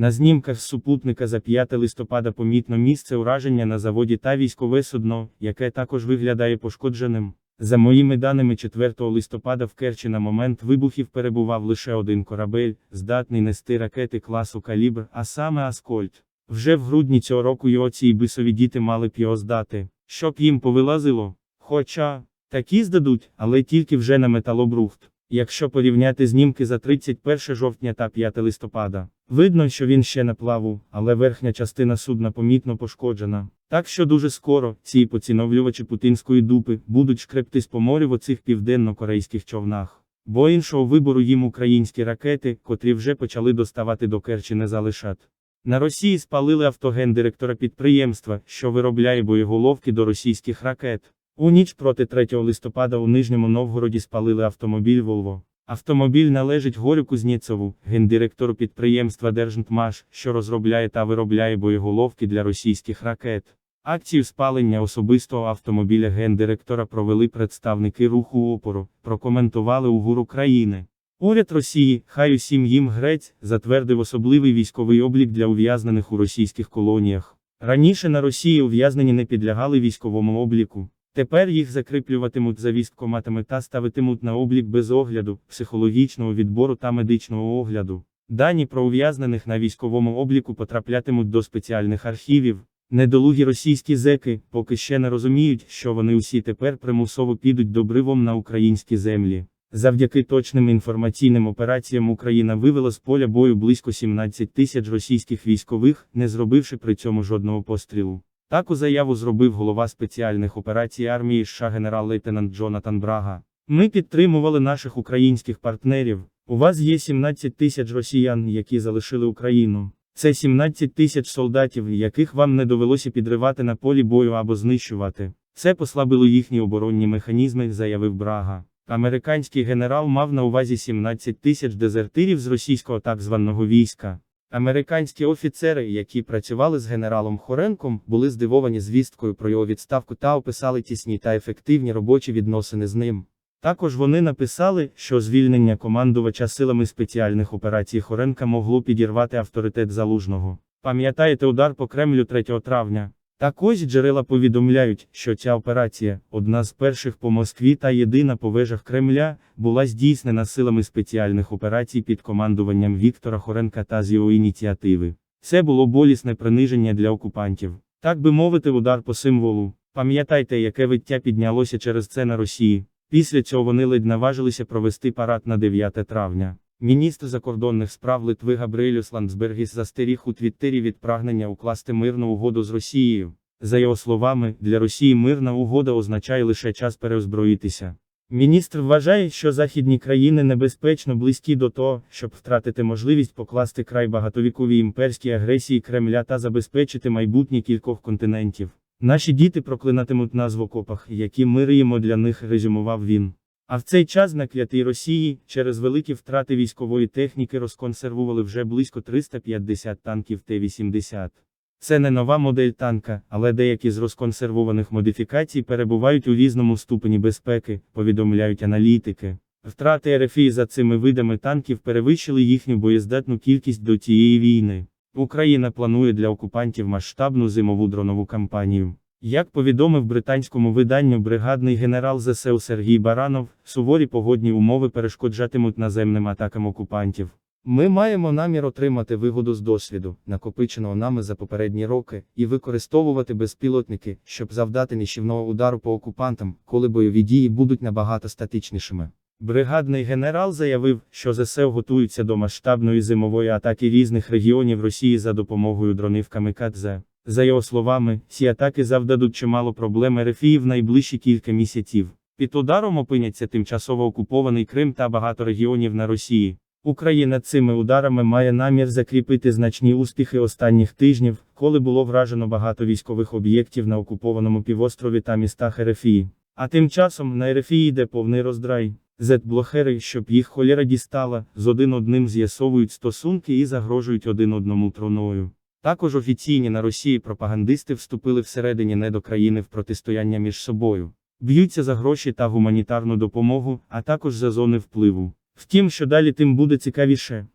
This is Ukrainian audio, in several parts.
На знімках з супутника за 5 листопада помітно місце ураження на заводі та військове судно, яке також виглядає пошкодженим. За моїми даними 4 листопада в Керчі на момент вибухів перебував лише один корабель, здатний нести ракети класу калібр, а саме Аскольд. Вже в грудні цього року його ці бисові діти мали б його здати, щоб їм повилазило. Хоча, такі здадуть, але тільки вже на металобрухт. Якщо порівняти знімки за 31 жовтня та 5 листопада, видно, що він ще на плаву, але верхня частина судна помітно пошкоджена. Так що дуже скоро ці поціновлювачі путінської дупи будуть шкрептись по морю в оцих південно-корейських човнах. Бо іншого вибору їм українські ракети, котрі вже почали доставати до Керчі не залишать. На Росії спалили автоген директора підприємства, що виробляє боєголовки до російських ракет. У ніч проти 3 листопада у Нижньому Новгороді спалили автомобіль Volvo. Автомобіль належить Горю Кузнєцову, гендиректору підприємства Держнтмаш, що розробляє та виробляє боєголовки для російських ракет. Акцію спалення особистого автомобіля гендиректора провели представники руху опору, прокоментували у ГУР України. Уряд Росії, хай усім їм грець, затвердив особливий військовий облік для ув'язнених у російських колоніях. Раніше на Росії ув'язнені не підлягали військовому обліку. Тепер їх закріплюватимуть за військкоматами та ставитимуть на облік без огляду, психологічного відбору та медичного огляду. Дані про ув'язнених на військовому обліку потраплятимуть до спеціальних архівів. Недолугі російські зеки поки ще не розуміють, що вони усі тепер примусово підуть добривом на українські землі. Завдяки точним інформаційним операціям Україна вивела з поля бою близько 17 тисяч російських військових, не зробивши при цьому жодного пострілу. Таку заяву зробив голова спеціальних операцій армії США генерал-лейтенант Джонатан Брага. Ми підтримували наших українських партнерів. У вас є 17 тисяч росіян, які залишили Україну. Це 17 тисяч солдатів, яких вам не довелося підривати на полі бою або знищувати. Це послабило їхні оборонні механізми, заявив Брага. Американський генерал мав на увазі 17 тисяч дезертирів з російського так званого війська. Американські офіцери, які працювали з генералом Хоренком, були здивовані звісткою про його відставку та описали тісні та ефективні робочі відносини з ним. Також вони написали, що звільнення командувача силами спеціальних операцій Хоренка могло підірвати авторитет залужного. Пам'ятаєте удар по Кремлю 3 травня? Так ось джерела повідомляють, що ця операція, одна з перших по Москві та єдина по вежах Кремля, була здійснена силами спеціальних операцій під командуванням Віктора Хоренка та з його ініціативи. Це було болісне приниження для окупантів. Так би мовити, удар по символу. Пам'ятайте, яке виття піднялося через це на Росії. Після цього вони ледь наважилися провести парад на 9 травня. Міністр закордонних справ Литви Габриелюс Ландсбергіс застеріг у Твіттері від прагнення укласти мирну угоду з Росією. За його словами, для Росії мирна угода означає лише час переозброїтися. Міністр вважає, що західні країни небезпечно близькі до того, щоб втратити можливість покласти край багатовіковій імперській агресії Кремля та забезпечити майбутнє кількох континентів. Наші діти проклинатимуть нас в окопах, які ми риємо для них, резюмував він. А в цей час на клятій Росії, через великі втрати військової техніки розконсервували вже близько 350 танків Т-80. Це не нова модель танка, але деякі з розконсервованих модифікацій перебувають у різному ступені безпеки, повідомляють аналітики. Втрати РФІ за цими видами танків перевищили їхню боєздатну кількість до цієї війни. Україна планує для окупантів масштабну зимову дронову кампанію. Як повідомив британському виданню бригадний генерал ЗСУ Сергій Баранов, суворі погодні умови перешкоджатимуть наземним атакам окупантів. Ми маємо намір отримати вигоду з досвіду, накопиченого нами за попередні роки, і використовувати безпілотники, щоб завдати нищівного удару по окупантам, коли бойові дії будуть набагато статичнішими. Бригадний генерал заявив, що ЗСУ готуються до масштабної зимової атаки різних регіонів Росії за допомогою дронів Камікадзе. За його словами, ці атаки завдадуть чимало проблем РФІ в найближчі кілька місяців. Під ударом опиняться тимчасово окупований Крим та багато регіонів на Росії. Україна цими ударами має намір закріпити значні успіхи останніх тижнів, коли було вражено багато військових об'єктів на окупованому півострові та містах РФІ. А тим часом на РФІ йде повний роздрай. Зет-блохери, щоб їх холєра дістала, з один одним з'ясовують стосунки і загрожують один одному троною. Також офіційні на Росії пропагандисти вступили всередині недокраїни в протистояння між собою. Б'ються за гроші та гуманітарну допомогу, а також за зони впливу. Втім, що далі тим буде цікавіше.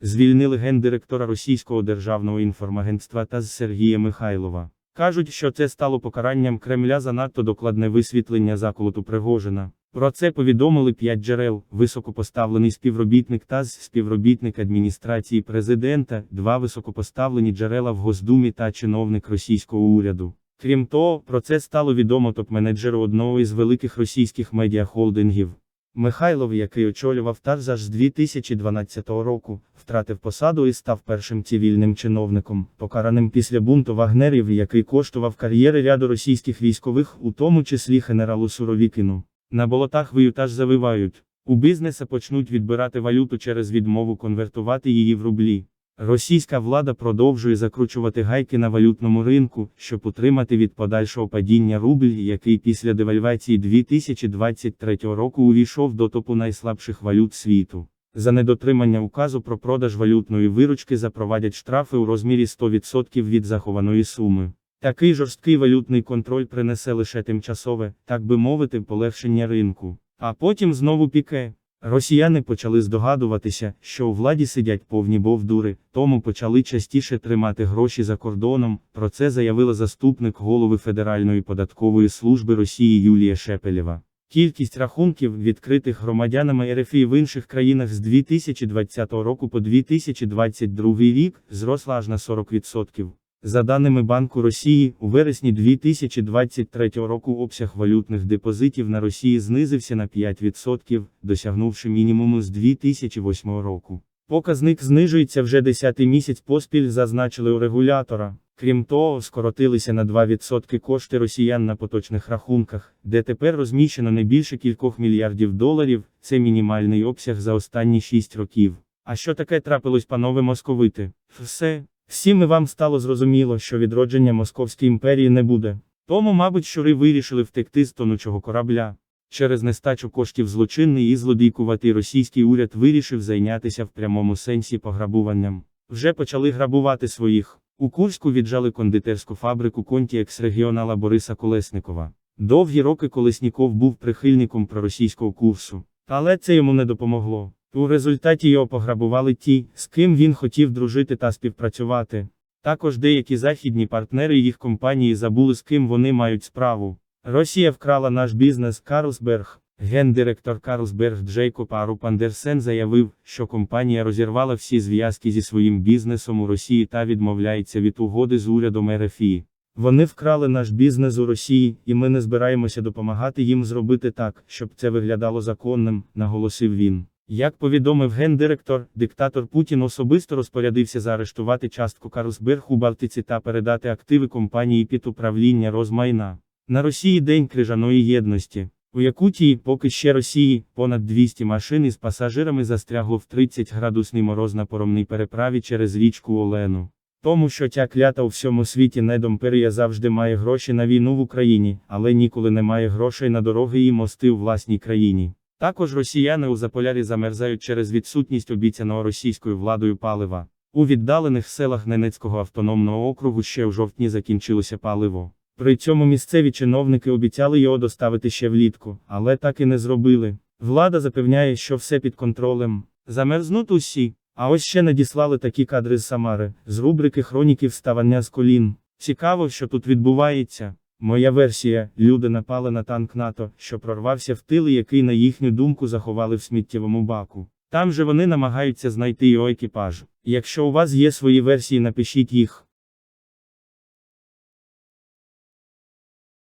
Звільнили гендиректора Російського державного інформагентства ТАСС Сергія Михайлова. Кажуть, що це стало покаранням Кремля за надто докладне висвітлення заколоту Пригожина. Про це повідомили п'ять джерел: високопоставлений співробітник ТАСС, співробітник адміністрації президента, два високопоставлені джерела в Госдумі та чиновник російського уряду. Крім того, про це стало відомо топ-менеджеру одного із великих російських медіахолдингів. Михайлов, який очолював ТАСС аж з 2012 року, втратив посаду і став першим цивільним чиновником, покараним після бунту вагнерів, який коштував кар'єри ряду російських військових, у тому числі генералу Суровікіну. На болотах виютаж завивають. У бізнеса почнуть відбирати валюту через відмову конвертувати її в рублі. Російська влада продовжує закручувати гайки на валютному ринку, щоб утримати від подальшого падіння рубль, який після девальвації 2023 року увійшов до топу найслабших валют світу. За недотримання указу про продаж валютної виручки запровадять штрафи у розмірі 100% від захованої суми. Такий жорсткий валютний контроль принесе лише тимчасове, так би мовити, полегшення ринку. А потім знову піке. Росіяни почали здогадуватися, що у владі сидять повні бовдури, тому почали частіше тримати гроші за кордоном. Про це заявила заступник голови Федеральної податкової служби Росії Юлія Шепелєва. Кількість рахунків, відкритих громадянами РФІ в інших країнах з 2020 року по 2022 рік, зросла аж на 40%. За даними Банку Росії, у вересні 2023 року обсяг валютних депозитів на Росії знизився на 5%, досягнувши мінімуму з 2008 року. Показник знижується вже 10-й місяць поспіль, зазначили у регулятора. Крім того, скоротилися на 2% кошти росіян на поточних рахунках, де тепер розміщено не більше кількох мільярдів доларів, це мінімальний обсяг за останні 6 років. А що таке трапилось, панове московити? Все. Всім і вам стало зрозуміло, що відродження Московської імперії не буде. Тому, мабуть, щури вирішили втекти з тонучого корабля. Через нестачу коштів злочинний і злодійкуватий російський уряд вирішив зайнятися в прямому сенсі пограбуванням. Вже почали грабувати своїх. У Курську віджали кондитерську фабрику конті екс-регіонала Бориса Колесникова. Довгі роки Колесніков був прихильником проросійського курсу. Але це йому не допомогло. У результаті його пограбували ті, з ким він хотів дружити та співпрацювати. Також деякі західні партнери їх компанії забули, з ким вони мають справу. Росія вкрала наш бізнес Карлсберг. Гендиректор Карлсберг Джейкоб Аруп Андерсен заявив, що компанія розірвала всі зв'язки зі своїм бізнесом у Росії та відмовляється від угоди з урядом РФІ. Вони вкрали наш бізнес у Росії, і ми не збираємося допомагати їм зробити так, щоб це виглядало законним, наголосив він. Як повідомив гендиректор, диктатор Путін особисто розпорядився заарештувати частку Карлсберг у Балтиці та передати активи компанії під управління розмайна. На Росії День крижаної єдності. У Якутії, поки ще Росії, понад 200 машин із пасажирами застрягло в 30-градусний мороз на поромній переправі через річку Олену. Тому що ця клята у всьому світі недомперія завжди має гроші на війну в Україні, але ніколи не має грошей на дороги і мости у власній країні. Також росіяни у Заполярі замерзають через відсутність обіцяного російською владою палива. У віддалених селах Ненецького автономного округу ще в жовтні закінчилося паливо. При цьому місцеві чиновники обіцяли його доставити ще влітку, але так і не зробили. Влада запевняє, що все під контролем. Замерзнуть усі. А ось ще надіслали такі кадри з Самари, з рубрики Хроніки вставання з колін. Цікаво, що тут відбувається. Моя версія: люди напали на танк НАТО, що прорвався в тил, який, на їхню думку, заховали в сміттєвому баку. Там же вони намагаються знайти його екіпаж. Якщо у вас є свої версії, напишіть їх.